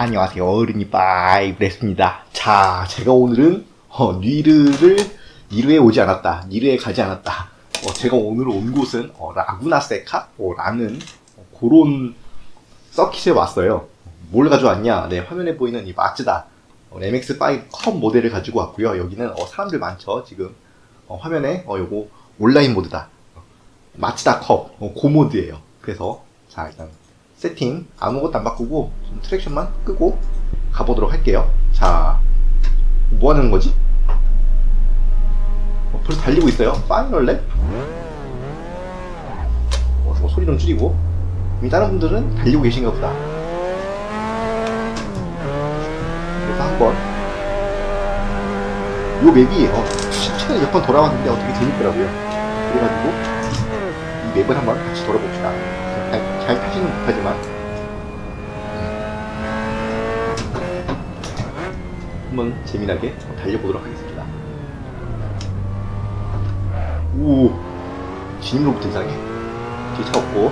안녕하세요 어른이 빠이 그랬습니다. 자 제가 오늘은 어, 니르를 니르에 오지 않았다. 니르에 가지 않았다. 어, 제가 오늘 온 곳은 어, 라구나세카라는 그런 서킷에 왔어요. 뭘 가져왔냐? 네 화면에 보이는 이 마츠다. 어, MX5 컵 모델을 가지고 왔고요. 여기는 어, 사람들 많죠 지금. 어, 화면에 어, 요거 온라인 모드다. 마츠다 컵 어, 고 모드예요. 그래서 자 일단 세팅 아무것도 안 바꾸고 좀 트랙션만 끄고 가보도록 할게요. 자, 뭐 하는 거지? 어, 벌써 달리고 있어요. 파이널 랩? 어, 저 소리 좀 줄이고. 이미 다른 분들은 달리고 계신가 보다. 그래서 한번 요 맵이 어, 최근에 몇번 돌아왔는데 어, 되게 재밌더라고요. 그래가지고 이 맵을 한번 같이 돌아봅시다. 잘, 잘 타지는 못하지만 한번 재미나게 달려보도록 하겠습니다. 오, 진입로부터 이상해. 뒤에 차 없고,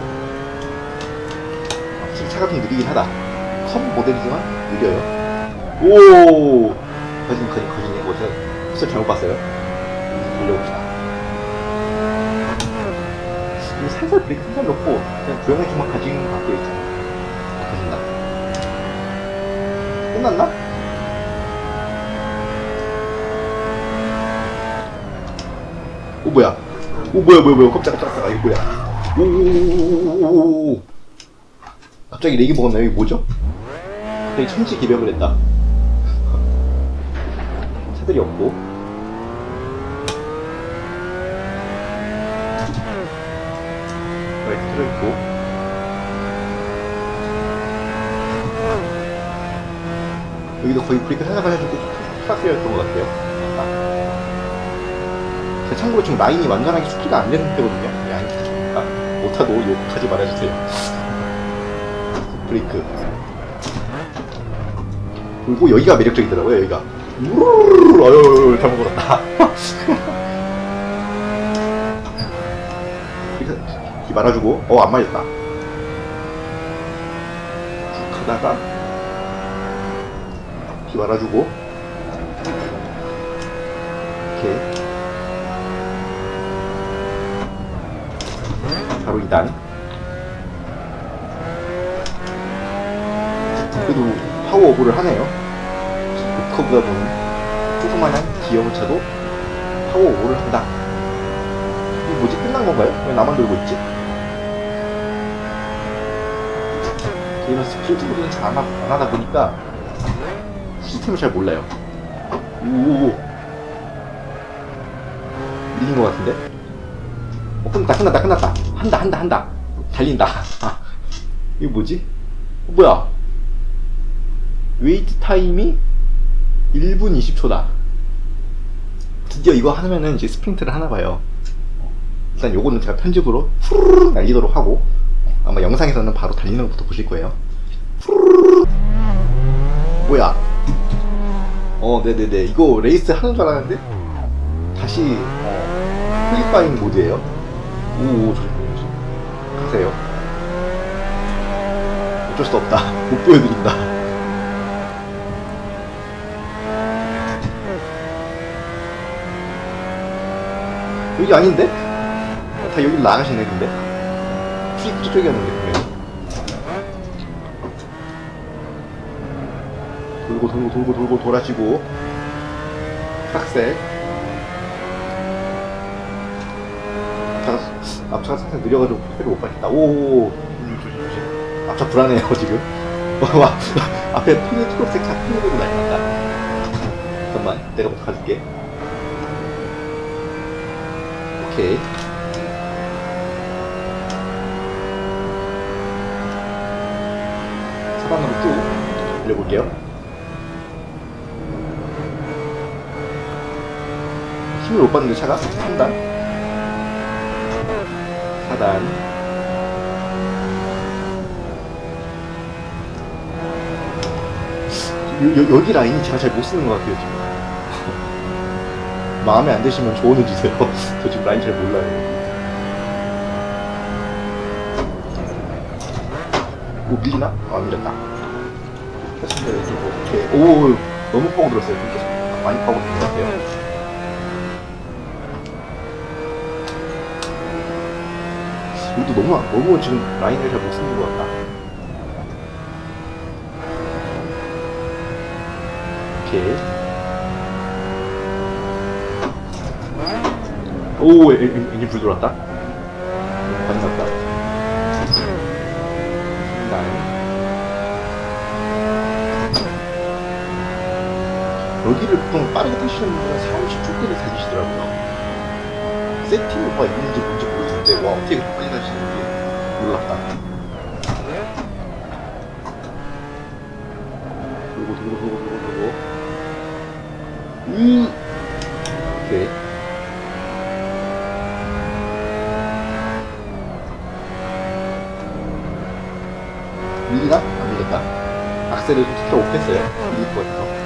확실히 좀 느리긴 하다. 컵 모델이지만 느려요. 오, 거진, 거진, 거진이 뭐 제가 잘못 봤어요. 달려봅시다. 이거 살살 브레이크 살살 넣고 그냥 구형의 주만 가지는 것 같고 있잖아. 가진다. 끝났나? 오 뭐야? 오 뭐야 뭐야 뭐야 깜짝 깜짝 깜짝 이거 뭐야? 오오오오오오 갑자기 렉이 먹었나 여기 뭐죠? 갑자기 천지 기벽을 했다. 차들이 없고 여기 들어있고 여기도 거의 브레이크 살살 해주고 플러스였던 것 같아요. 제 참고로 지금 라인이 완전하게 숙기가 안 되는 상태거든요. 이 아니니까 못하도 욕하지 말아주세요. 브레이크. 그리고 여기가 매력적이더라고요. 여기가. 우르르르 어유 잘못 걸었다. 이렇게 말아주고 어 안 맞았다. 쭉 가다가 비 말아주고 이렇게 바로 2단 그래도 파워오버를 하네요 급커보다 보면 조그만한 귀여운 차도 파워오버를 한다 이게 뭐지 끝난 건가요? 왜 나만 돌고 있지? 저희는 스피드 모드는 잘안 하다 보니까 시스템을 잘 몰라요 오오오 밀린 것 같은데? 어, 끝났다, 끝났다, 끝났다. 한다, 한다, 한다. 달린다. 아, 이거 뭐지? 어, 뭐야? 웨이트 타임이 1분 20초다. 드디어 이거 하면은 이제 스프린트를 하나 봐요. 일단 요거는 제가 편집으로 후루룩 날리도록 하고 아마 영상에서는 바로 달리는 것부터 보실 거예요. 뭐야? 어, 네네네. 이거 레이스 하는 줄 알았는데 다시 어, 클릭바잉 모드예요. 오, 조심. 가세요. 어쩔 수 없다. 못 보여드린다. 여기 아닌데? 어, 다 여기 나가시네, 근데. 저쪽이었는데, 분명히. 돌고, 돌고, 돌고, 돌고, 돌아지고. 탁색. 앞차가, 앞차가 살짝 느려가지고 회를 못 받겠다. 오, 음. 앞차 불안해요, 지금. 와, 앞에 푸는 초록색 차 푸는으로 날린다. 잠깐만, 내가 먼저 가줄게. 오케이. 차단으로 쭉 올려볼게요. 힘을 못 받는데 차가? 3단. 4단. 여, 기 라인이 제가 잘 못 쓰는 것 같아요 지금. 마음에 안 드시면 조언해 주세요. 저 지금 라인 잘 몰라요. 뭐 밀리나? 아 밀렸다 됐습니다. 왼쪽으로. 오케이. 오, 너무 파고 들었어요. 좀 계속 많이 파고 들은 것 같아요. 여기도 너무, 너무 지금 라인을 잘 못 쓰는 것 같다. 오케이. 오, 엔진 불 들어왔다. 많이 났다. 라인. 여기를 보통 빠르게 타시는 분들은 4, 50초 때를 달리시더라고요. 세팅이 가 있는지 뭔지 모르겠는데, 와, 어떻게 그렇게 빨리 가시는지 놀랍다. 돌고, 돌고, 돌고, 돌고, 돌고. 음! 오케이. 밀리나? 안 밀린다. 악셀을 좀 스트라 못했어요. 밀릴 것 같아서.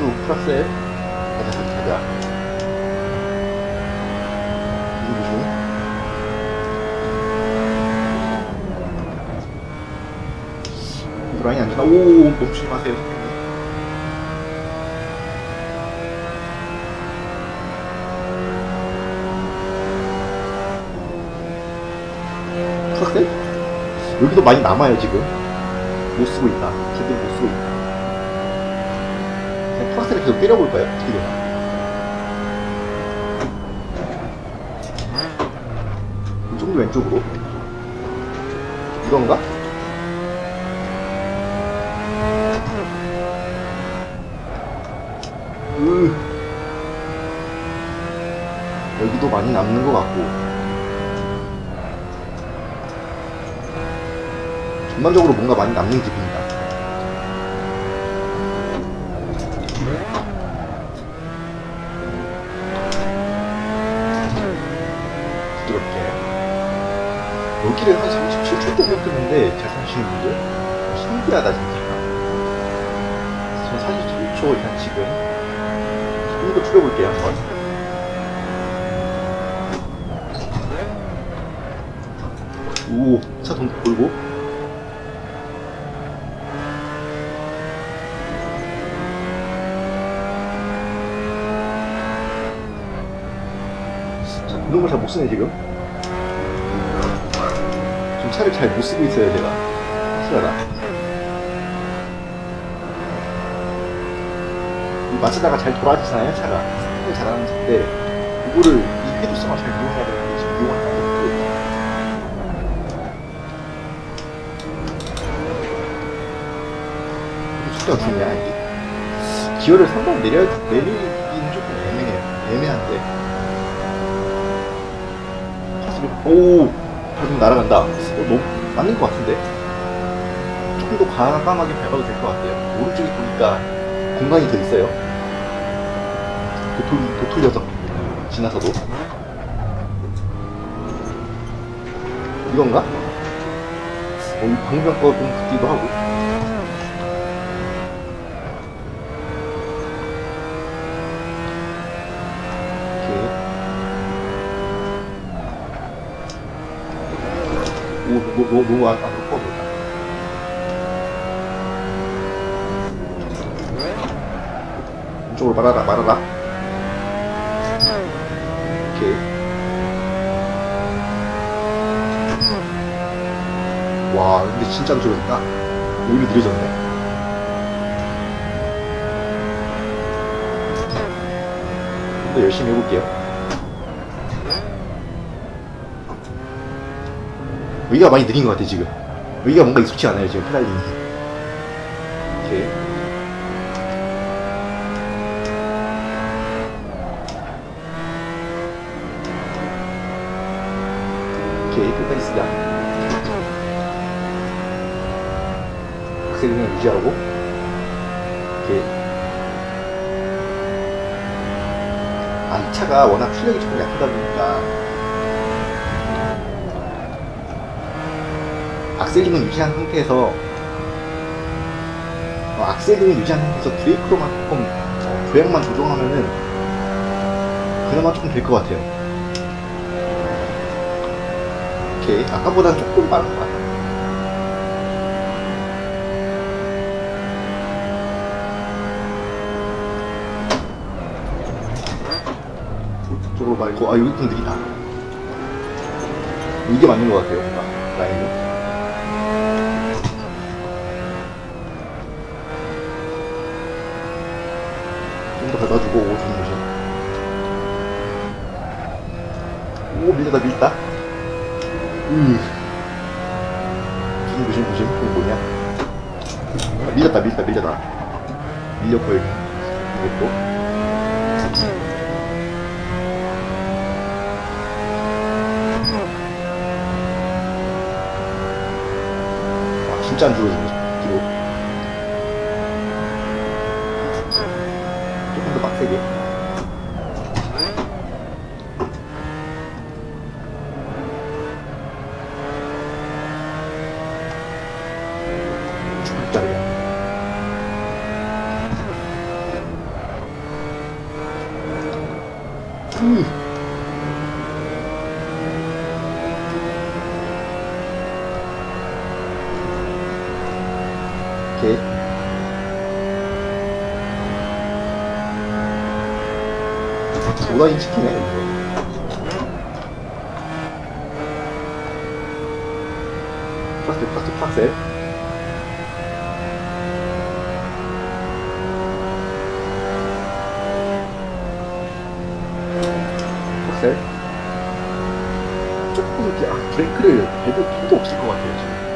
쭉 플러스에 가자 가자 가자 조심 조심 라인이 안 좋나? 오 멈추지 마세요 플러스? 여기도 많이 남아요 지금. 못 쓰고 있다. 제대로 못 쓰고 있다 플러스를 계속 때려볼까요? 어떻게 되나? 좀 더 왼쪽으로 이건가? 으 여기도 많이 남는 것 같고 전반적으로 뭔가 많이 남는 기분이 7초도 못 듣는데 잘타시는 분들 신기하다 진짜. 저 사실 7초 일단 지금 이거 줄여볼게요 한번. 오차 돈 돌고. 자, 이런 걸잘 못 쓰네 지금. 좀 차를 잘 못 쓰고 있어요 제가. 실하다 맞추다가 잘 돌아지잖아요 차가? 스피드 잘하는 차인데 이거를 이 헤드성을 잘 이용해야 되는데 지금 안 하고. 이게 진짜 어떻냐 이게? 기어를 상당히 내려 내리기는 조금 애매해요. 애매한데. 사실 오 밟으면 날아간다. 어, 너무 맞는 것 같은데? 조금 더 과감하게 밟아도 될 것 같아요. 오른쪽에 보니까 공간이 더 있어요. 도툴, 도툴려서 지나서도. 이건가? 어, 이 방금 거좀 같기도 하고 오케이 너무 안, 안 높아 보인다. 이쪽으로 말아라, 말아라. 오케이. 와, 근데 진짜로 저러니까 오히려 느려졌네. 좀더 열심히 해볼게요. 여기가 많이 느린 것 같아, 지금. 여기가 뭔가 익숙치 않아요, 지금 페달링이. 오케이. 오케이, 끝까지 쓰자. 악셀링을 유지하고. 오케이. 아, 이 차가 워낙 출력이 조금 약하다 보니까 악셀 힘은 유지한 상태에서 어, 악셀 힘을 유지한 상태에서 브레이크로만 조금 어, 고양만 조정하면은 그나마 조금 될 것 같아요. 오케이 아까보단 조금 빠른 것 같아요. 쪽으로 말고 아 여기 좀 느리다 아. 이게 맞는 것 같아요 뭔가 라인이 좀더 밟아주고 오 밀렸다 밀렸다? 음 조심 조심 조심 그게 뭐냐? 아, 밀렸다 밀렸다 밀렸다. 밀렸고 여기. 이것도. 아, 진짜 안 줄어드네 뒤로 조금 더 빡세게 죽을자리야 음. 오케이. 오다인 치킨이네, 이거. 플라스틱, 플라스틱, 플라스틱. 플라스틱. 조금 이렇게, 아, 브레이크를 밟을 필요도 없을 것 같아요, 지금.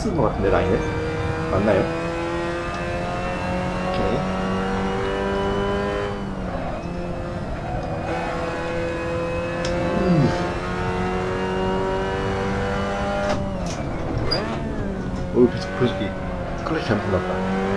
6인 것 같은데 라인을 맞나요? 오케이 음. 어, 오, 벌써, 벌써, 그렇게 잘못 났다.